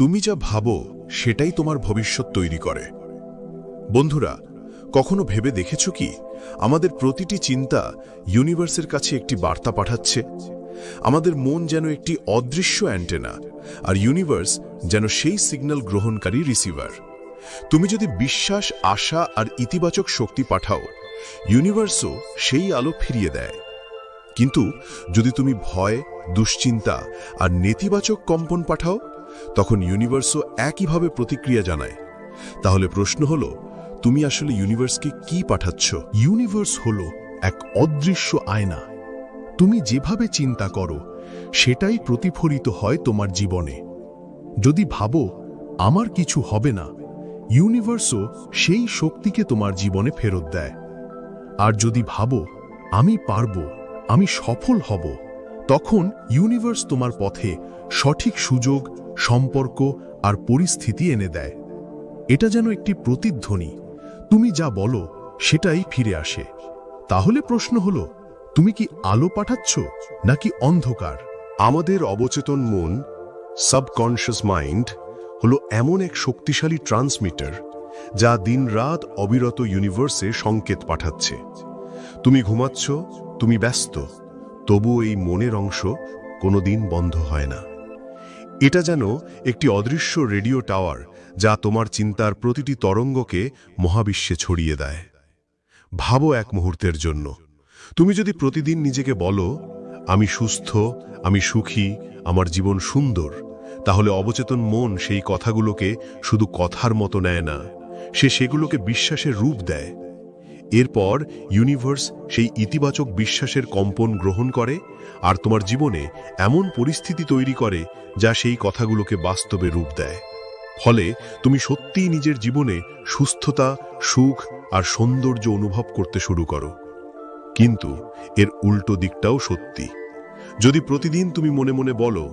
তুমি যা ভাবো, সেটাই তোমার ভবিষ্যৎ তৈরি করে। বন্ধুরা, কখনো ভেবে দেখেছ কি? আমাদের প্রতিটি চিন্তা ইউনিভার্সের কাছে একটি বার্তা পাঠাচ্ছে। আমাদের মন যেন একটি অদৃশ্য অ্যান্টেনা আর ইউনিভার্স যেন সেই সিগন্যাল গ্রহণকারী রিসিভার তুমি যদি বিশ্বাস, আশা, আর ইতিবাচক শক্তি পাঠাও ইউনিভার্সও সেই আলো ফিরিয়ে দেয়। কিন্তু যদি তুমি ভয়, দুশ্চিন্তা, আর নেতিবাচক কম্পন পাঠাও তখন ইউনিভার্সও একইভাবে প্রতিক্রিয়া জানায়। তাহলে প্রশ্ন হলো, তুমি আসলে ইউনিভার্সকে কি পাঠাচ্ছ? ইউনিভার্স হল এক অদৃশ্য আয়না। তুমি যেভাবে চিন্তা করো, সেটাই প্রতিফলিত হয় তোমার জীবনে। যদি ভাবো, আমার কিছু হবে না ইউনিভার্সও সেই শক্তিকে তোমার জীবনে ফেরত দেয়। আর যদি ভাবো, আমি পারব, আমি সফল হব, তখন ইউনিভার্স তোমার পথে সঠিক সুযোগ সম্পর্ক আর পরিস্থিতি এনে দেয়। এটা যেন একটি প্রতিধ্বনি। তুমি যা বলো, সেটাই ফিরে আসে। তাহলে প্রশ্ন হলো, তুমি কি আলো পাঠাচ্ছ নাকি অন্ধকার? আমাদের অবচেতন মন সাবকনশিয়াস মাইন্ড হলো এমন এক শক্তিশালী ট্রান্সমিটার যা দিনরাত অবিরত ইউনিভার্সে সংকেত পাঠাচ্ছে। তুমি ঘুমাচ্ছ, তুমি ব্যস্ত তবু এই মনের অংশ কোনোদিন বন্ধ হয় না। এটা যেন একটি অদৃশ্য রেডিও টাওয়ার যা তোমার চিন্তার প্রতিটি তরঙ্গকে মহাবিশ্বে ছড়িয়ে দেয়। ভাবো এক মুহূর্তের জন্য। তুমি যদি প্রতিদিন নিজেকে বলো, আমি সুস্থ, আমি সুখী, আমার জীবন সুন্দর, তাহলে অবচেতন মন সেই কথাগুলোকে শুধু কথার মতো নেয় না, সে সেগুলোকে বিশ্বাসের রূপ দেয়। এরপর ইউনিভার্স সেই ইতিবাচক বিশ্বাসের কম্পন গ্রহণ করে আর তোমার জীবনে এমন পরিস্থিতি তৈরি করে যা সেই কথাগুলোকে বাস্তবে রূপ দেয়। ফলে তুমি সত্যিই নিজের জীবনে সুস্থতা, সুখ আর সৌন্দর্য অনুভব করতে শুরু করো। কিন্তু এর উল্টো দিকটাও সত্যি। যদি প্রতিদিন তুমি মনে মনে বলো,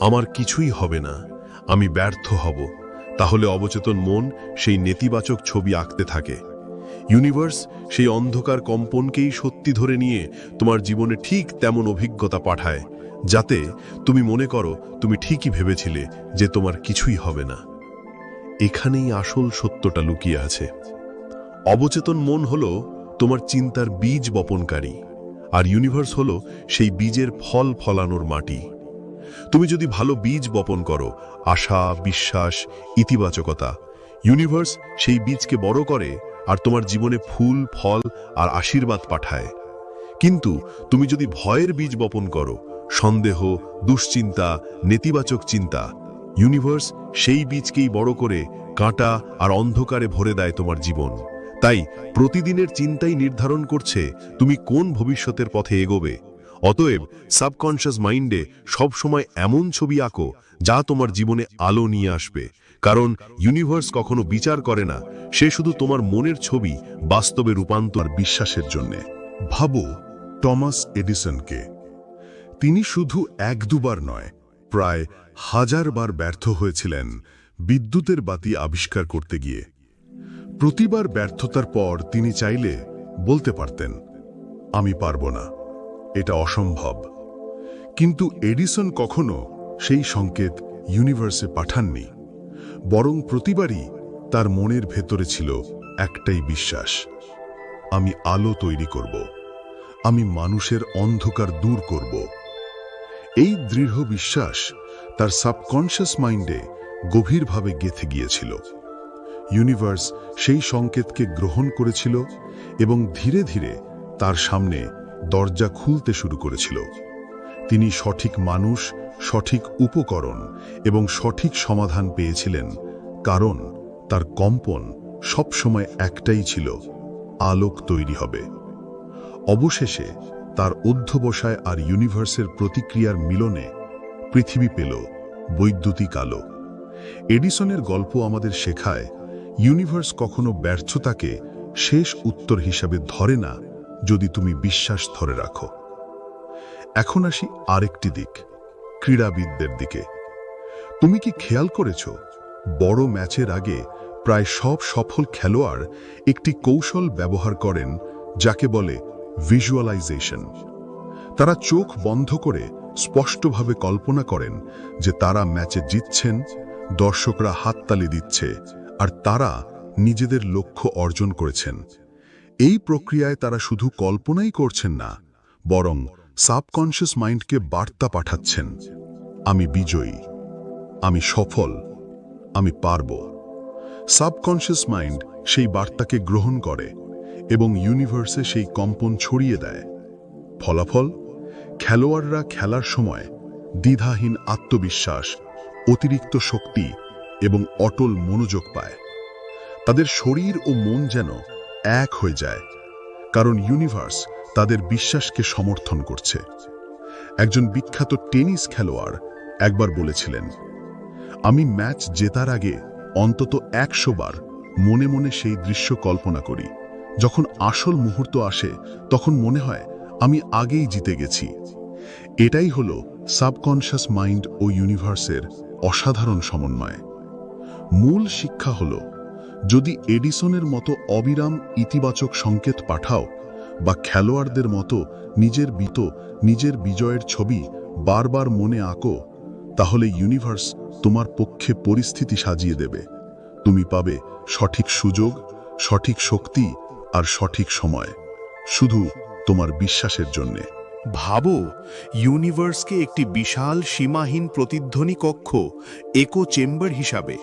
আমার কিছুই হবে না, আমি ব্যর্থ হব, তাহলে অবচেতন মন সেই নেতিবাচক ছবি আঁকতে থাকে। ইউনিভার্স সেই অন্ধকার কম্পনকেই সত্যি ধরে নিয়ে তোমার জীবনে ঠিক তেমন অভিজ্ঞতা পাঠায়, যাতে তুমি মনে করো তুমি ঠিকই ভেবেছিলে যে তোমার কিছুই হবে না। এখানেই আসল সত্যটা লুকিয়ে আছে। অবচেতন মন হলো তোমার চিন্তার বীজ বপনকারী, আর ইউনিভার্স হলো সেই বীজের ফল ফলানোর মাটি। তুমি যদি ভালো বীজ বপন করো, আশা, বিশ্বাস, ইতিবাচকতা ইউনিভার্স সেই বীজকে বড় করে আর তোমার জীবনে ফুল, ফল আর আশীর্বাদ পাঠায়। কিন্তু তুমি যদি ভয়ের বীজ বপন করো, সন্দেহ, দুশ্চিন্তা, নেতিবাচক চিন্তা ইউনিভার্স সেই বীজকেই বড় করে কাঁটা আর অন্ধকারে ভরে দেয় তোমার জীবন। তাই প্রতিদিনের চিন্তাই নির্ধারণ করছে তুমি কোন ভবিষ্যতের পথে এগোবে। অতএব সাবকনশিয়াস মাইন্ডে সবসময় এমন ছবি আঁকো যা তোমার জীবনে আলো নিয়ে আসবে। কারণ ইউনিভার্স কখনো বিচার করে না, সে শুধু তোমার মনের ছবি বাস্তবে রূপান্তর বিশ্বাসের জন্যে। ভাবো টমাস এডিসনকে। তিনি শুধু এক দুবার নয়, প্রায় হাজার বার ব্যর্থ হয়েছিলেন বিদ্যুতের বাতি আবিষ্কার করতে গিয়ে। প্রতিবার ব্যর্থতার পর তিনি চাইলে বলতে পারতেন, আমি পারব না, এটা অসম্ভব। কিন্তু এডিসন কখনো সেই সংকেত ইউনিভার্সে পাঠাননি। বরং প্রতিবারই তার মনের ভেতরে ছিল একটাই বিশ্বাস। আমি আলো তৈরি করব। আমি মানুষের অন্ধকার দূর করব। এই দৃঢ় বিশ্বাস তার সাবকনশিয়াস মাইন্ডে গভীরভাবে গেথে গিয়েছিল। ইউনিভার্স সেই সংকেতকে গ্রহণ করেছিল এবং ধীরে ধীরে তার সামনে দরজা খুলতে শুরু করেছিল। তিনি সঠিক মানুষ, সঠিক উপকরণ এবং সঠিক সমাধান পেয়েছিলেন, কারণ তার কম্পন সবসময় একটাই ছিল, আলোক তৈরি হবে। অবশেষে তার অধ্যবসায় আর ইউনিভার্সের প্রতিক্রিয়ার মিলনে পৃথিবী পেল বৈদ্যুতিক আলো। এডিসনের গল্প আমাদের শেখায়, ইউনিভার্স কখনো ব্যর্থতাকে শেষ উত্তর হিসাবে ধরে না যদি তুমি বিশ্বাস ধরে রাখো। এখন আসি আরেকটি দিক, ক্রীড়াবিদদের দিকে। তুমি কি খেয়াল করেছ, বড় ম্যাচের আগে প্রায় সব সফল খেলোয়াড় একটি কৌশল ব্যবহার করেন যাকে বলে ভিজুয়ালাইজেশন। তারা চোখ বন্ধ করে স্পষ্টভাবে কল্পনা করেন যে তারা ম্যাচে জিতছেন, দর্শকরা হাততালি দিচ্ছে, আর তারা নিজেদের লক্ষ্য অর্জন করেছেন। এই প্রক্রিয়ায় তারা শুধু কল্পনাই করছেন না, বরং সাবকনশিয়াস মাইন্ডকে বার্তা পাঠাচ্ছেন, আমি বিজয়ী, আমি সফল, আমি পারব। সাবকনশিয়াস মাইন্ড সেই বার্তাকে গ্রহণ করে এবং ইউনিভার্সে সেই কম্পন ছড়িয়ে দেয়। ফলাফল? খেলোয়াড়রা খেলার সময় দ্বিধাহীন আত্মবিশ্বাস, অতিরিক্ত শক্তি এবং অটল মনোযোগ পায়। তাদের শরীর ও মন যেন এক হয়ে যায়, কারণ ইউনিভার্স তাদের বিশ্বাসকে সমর্থন করছে। একজন বিখ্যাত টেনিস খেলোয়াড় একবার বলেছিলেন, আমি ম্যাচ জেতার আগে অন্তত একশো বার মনে মনে সেই দৃশ্য কল্পনা করি। যখন আসল মুহূর্ত আসে, তখন মনে হয় আমি আগেই জিতে গেছি। এটাই হলো সাবকনশাস মাইন্ড ও ইউনিভার্সের অসাধারণ সমন্বয়। মূল শিক্ষা হল, যদি এডিসনের মতো অবিরাম ইতিবাচক সংকেত পাঠাও বা খেলোয়াড়দের মতো নিজের বিত, নিজের বিজয়ের ছবি বারবার মনে আঁকো, তাহলে ইউনিভার্স তোমার পক্ষে পরিস্থিতি সাজিয়ে দেবে। তুমি পাবে সঠিক সুযোগ, সঠিক শক্তি আর সঠিক সময়। শুধু তোমার বিশ্বাসের জন্যে। ভাবো, ইউনিভার্সকে একটি বিশাল সীমাহীন প্রতিধ্বনি কক্ষ, একো চেম্বার হিসাবে।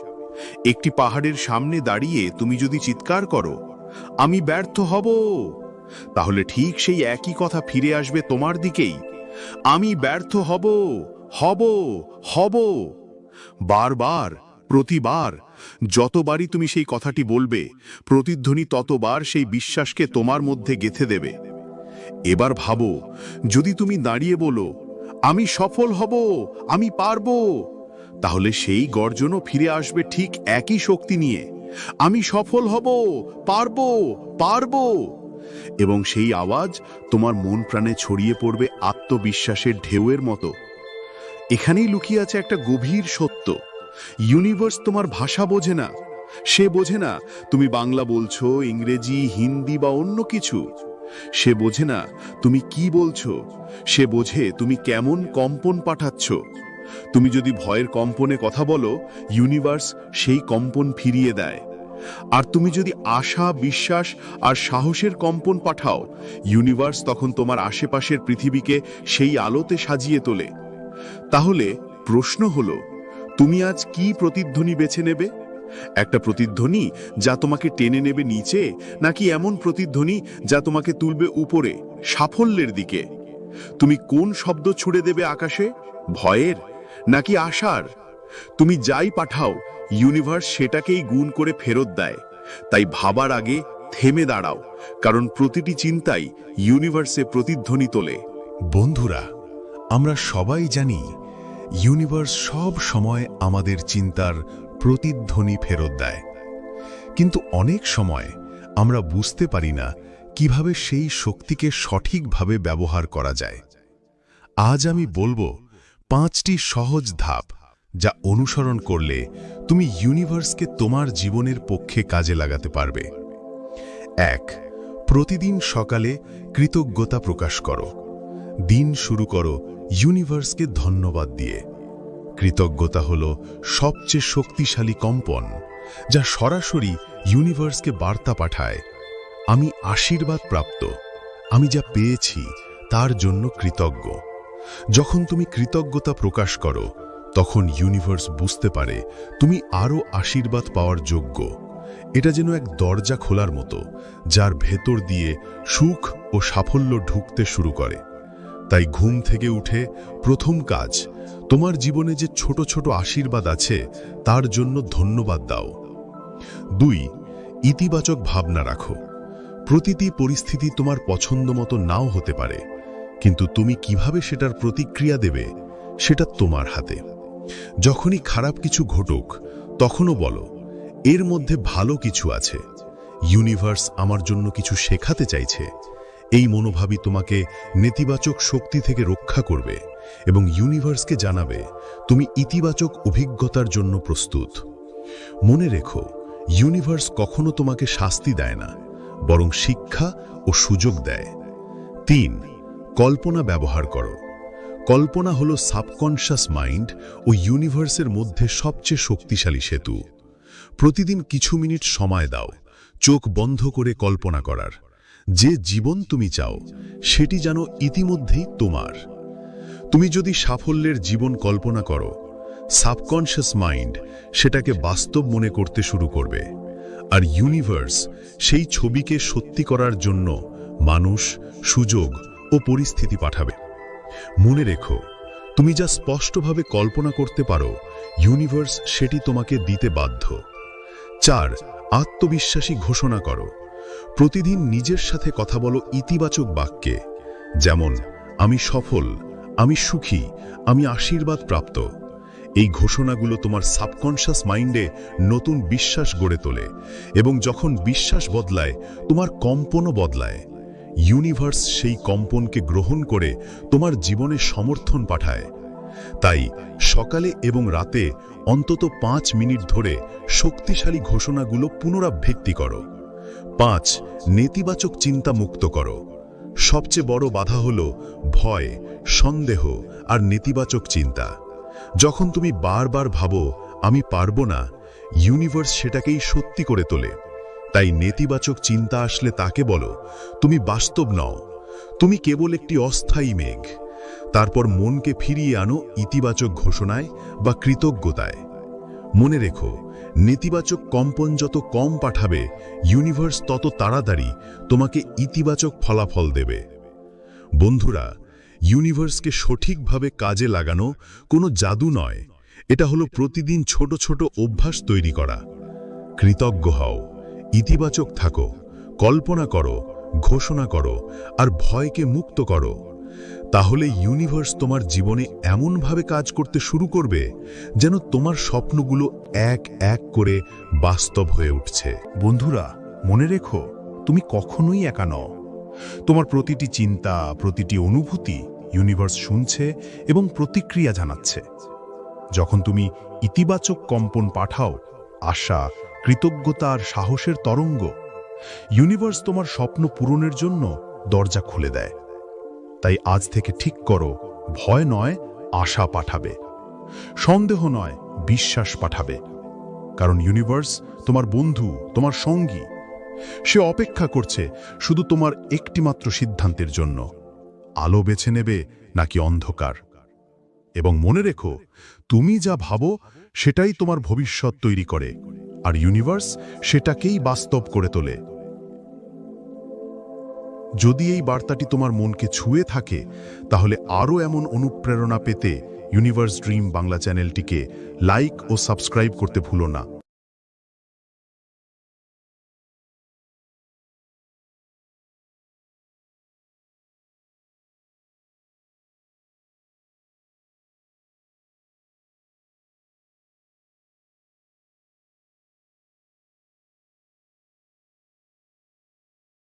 একটি পাহাড়ের সামনে দাঁড়িয়ে তুমি যদি চিৎকার করো, আমি ব্যর্থ হব। তাহলে ঠিক সেই একই কথা ফিরে আসবে তোমার দিকেই। আমি ব্যর্থ হব হব হব। বারবার, প্রতিবার, যতবারই তুমি সেই কথাটি বলবে, প্রতিধ্বনি ততবার সেই বিশ্বাসকে তোমার মধ্যে গেথে দেবে। এবার ভাবো, যদি তুমি দাঁড়িয়ে বলো, আমি সফল হব, আমি পারব, তাহলে সেই গর্জনও ফিরে আসবে ঠিক একই শক্তি নিয়ে। আমি সফল হব, পারব পারব। এবং সেই আওয়াজ তোমার মন প্রাণে ছড়িয়ে পড়বে আত্মবিশ্বাসের ঢেউয়ের মতো। এখানেই লুকিয়ে আছে একটা গভীর সত্য। ইউনিভার্স তোমার ভাষা বোঝে না। সে বোঝে না তুমি বাংলা বলছো, ইংরেজি, হিন্দি বা অন্য কিছু। সে বোঝে না তুমি কি বলছো। সে বোঝে তুমি কেমন কম্পন পাঠাচ্ছ। তুমি যদি ভয়ের কম্পনে কথা বলো, ইউনিভার্স সেই কম্পন ফিরিয়ে দেয়। আর তুমি যদি আশা, বিশ্বাস আর সাহসের কম্পন পাঠাও ইউনিভার্স তখন তোমার আশেপাশের পৃথিবীকে সেই আলোতে সাজিয়ে তোলে। তাহলে প্রশ্ন হলো, তুমি আজ কি প্রতিধ্বনি বেছে নেবে? একটা প্রতিধ্বনি যা তোমাকে টেনে নেবে নিচে, নাকি এমন প্রতিধ্বনি যা তোমাকে তুলবে উপরে, সাফল্যের দিকে? তুমি কোন শব্দ ছুড়ে দেবে আকাশে? ভয়ের, নাকি আশার? তুমি যাই পাঠাও ইউনিভার্স সেটাকেই গুণ করে ফেরত দেয়। তাই ভাবার আগে থেমে দাঁড়াও, কারণ প্রতিটি চিন্তাই ইউনিভার্সে প্রতিধ্বনি তোলে। বন্ধুরা, আমরা সবাই জানি ইউনিভার্স সব সময় আমাদের চিন্তার প্রতিধ্বনি ফেরত দেয়। কিন্তু অনেক সময় আমরা বুঝতে পারি না কীভাবে সেই শক্তিকে সঠিকভাবে ব্যবহার করা যায়। আজ আমি বলব পাঁচটি সহজ ধাপ। যা অনুসরণ করলে তুমি ইউনিভার্সকে তোমার জীবনের পক্ষে কাজে লাগাতে পারবে। এক, প্রতিদিন সকালে কৃতজ্ঞতা প্রকাশ করো। দিন শুরু করো ইউনিভার্সকে ধন্যবাদ দিয়ে। কৃতজ্ঞতা হল সবচেয়ে শক্তিশালী কম্পন, যা সরাসরি ইউনিভার্সকে বার্তা পাঠায়। আমি আশীর্বাদ প্রাপ্ত, আমি যা পেয়েছি তার জন্য কৃতজ্ঞ। যখন তুমি কৃতজ্ঞতা প্রকাশ করো তখন ইউনিভার্স বুঝতে পারে তুমি আরও আশীর্বাদ পাওয়ার যোগ্য। এটা যেন এক দরজা খোলার মতো, যার ভেতর দিয়ে সুখ ও সাফল্য ঢুকতে শুরু করে। তাই ঘুম থেকে উঠে প্রথম কাজ, তোমার জীবনে যে ছোট ছোট আশীর্বাদ আছে, তার জন্য ধন্যবাদ দাও। দুই, ইতিবাচক ভাবনা রাখো। প্রতিটি পরিস্থিতি তোমার পছন্দ মতো নাও হতে পারে, কিন্তু তুমি কীভাবে সেটার প্রতিক্রিয়া দেবে, সেটা তোমার হাতে। যখনই খারাপ কিছু ঘটুক, তখনও বলো, এর মধ্যে ভালো কিছু আছে। ইউনিভার্স আমার জন্য কিছু শেখাতে চাইছে। এই মনোভাবই তোমাকে নেতিবাচক শক্তি থেকে রক্ষা করবে এবং ইউনিভার্সকে জানাবে, তুমি ইতিবাচক অভিজ্ঞতার জন্য প্রস্তুত। মনে রেখো, ইউনিভার্স কখনো তোমাকে শাস্তি দেয় না, বরং শিক্ষা ও সুযোগ দেয়। তিন, কল্পনা ব্যবহার করো। কল্পনা হল সাবকনশাস মাইন্ড ও ইউনিভার্সের মধ্যে সবচেয়ে শক্তিশালী সেতু। প্রতিদিন কিছু মিনিট সময় দাও, চোখ বন্ধ করে কল্পনা করার। যে জীবন তুমি চাও, সেটি যেন ইতিমধ্যেই তোমার। তুমি যদি সাফল্যের জীবন কল্পনা করো সাবকনশিয়াস মাইন্ড সেটাকে বাস্তব মনে করতে শুরু করবে। আর ইউনিভার্স সেই ছবিকে সত্যি করার জন্য মানুষ, সুযোগ ও পরিস্থিতি পাঠাবে। মনে রেখো, তুমি যা স্পষ্টভাবে কল্পনা করতে পারো ইউনিভার্স সেটি তোমাকে দিতে বাধ্য। চার, আত্মবিশ্বাসী ঘোষণা করো। প্রতিদিন নিজের সাথে কথা বলো ইতিবাচক বাক্যে, যেমন, আমি সফল, আমি সুখী, আমি আশীর্বাদ প্রাপ্ত। এই ঘোষণাগুলো তোমার সাবকনশাস মাইন্ডে নতুন বিশ্বাস গড়ে তোলে এবং যখন বিশ্বাস বদলায়, তোমার কম্পনও বদলায়। ইউনিভার্স সেই কম্পনকে গ্রহণ করে তোমার জীবনে সমর্থন পাঠায়। তাই সকালে এবং রাতে অন্তত পাঁচ মিনিট ধরে শক্তিশালী ঘোষণাগুলো পুনরাবৃত্তি করো। পাঁচ, নেতিবাচক চিন্তা মুক্ত করো। সবচেয়ে বড় বাধা হল ভয়, সন্দেহ আর নেতিবাচক চিন্তা। যখন তুমি বারবার ভাবো, আমি পারব না ইউনিভার্স সেটাকেই সত্যি করে তোলে। তাই নেতিবাচক চিন্তা আসলে তাকে বলো, তুমি বাস্তব নও। তুমি কেবল একটি অস্থায়ী মেঘ। তারপর মনকে ফিরিয়ে আনো ইতিবাচক ঘোষণায় বা কৃতজ্ঞতায়। মনে রেখো, নেতিবাচক কম্পন যত কম পাঠাবে, ইউনিভার্স তত তাড়াতাড়ি তোমাকে ইতিবাচক ফলাফল দেবে। বন্ধুরা, ইউনিভার্সকে সঠিকভাবে কাজে লাগানো কোনো জাদু নয়। এটা হলো প্রতিদিন ছোট ছোট অভ্যাস তৈরি করা। কৃতজ্ঞ হও। ইতিবাচক থাকো, কল্পনা করো, ঘোষণা করো, আর ভয়কে মুক্ত করো। তাহলে ইউনিভার্স তোমার জীবনে এমনভাবে কাজ করতে শুরু করবে যেন তোমার স্বপ্নগুলো এক এক করে বাস্তব হয়ে উঠছে। বন্ধুরা, মনে রেখো, তুমি কখনোই একা নও। তোমার প্রতিটি চিন্তা, প্রতিটি অনুভূতি ইউনিভার্স শুনছে এবং প্রতিক্রিয়া জানাচ্ছে। যখন তুমি ইতিবাচক কম্পন পাঠাও, আশা কৃতজ্ঞতা আর সাহসের তরঙ্গ। ইউনিভার্স তোমার স্বপ্ন পূরণের জন্য দরজা খুলে দেয়। তাই আজ থেকে ঠিক করো, ভয় নয়, আশা পাঠাবে। সন্দেহ নয়, বিশ্বাস পাঠাবে। কারণ ইউনিভার্স তোমার বন্ধু, তোমার সঙ্গী। সে অপেক্ষা করছে শুধু তোমার একটিমাত্র সিদ্ধান্তের জন্য। আলো বেছে নেবে নাকি অন্ধকার। এবং মনে রেখো, তুমি যা ভাবো, সেটাই তোমার ভবিষ্যৎ তৈরি করে। আর ইউনিভার্স সেটাকেই বাস্তব করে তোলে। যদি এই বার্তাটি তোমার মনকে ছুঁয়ে থাকে, তাহলে আরও এমন অনুপ্রেরণা পেতে ইউনিভার্স ড্রিম বাংলা চ্যানেলটিকে লাইক ও সাবস্ক্রাইব করতে ভুলো না।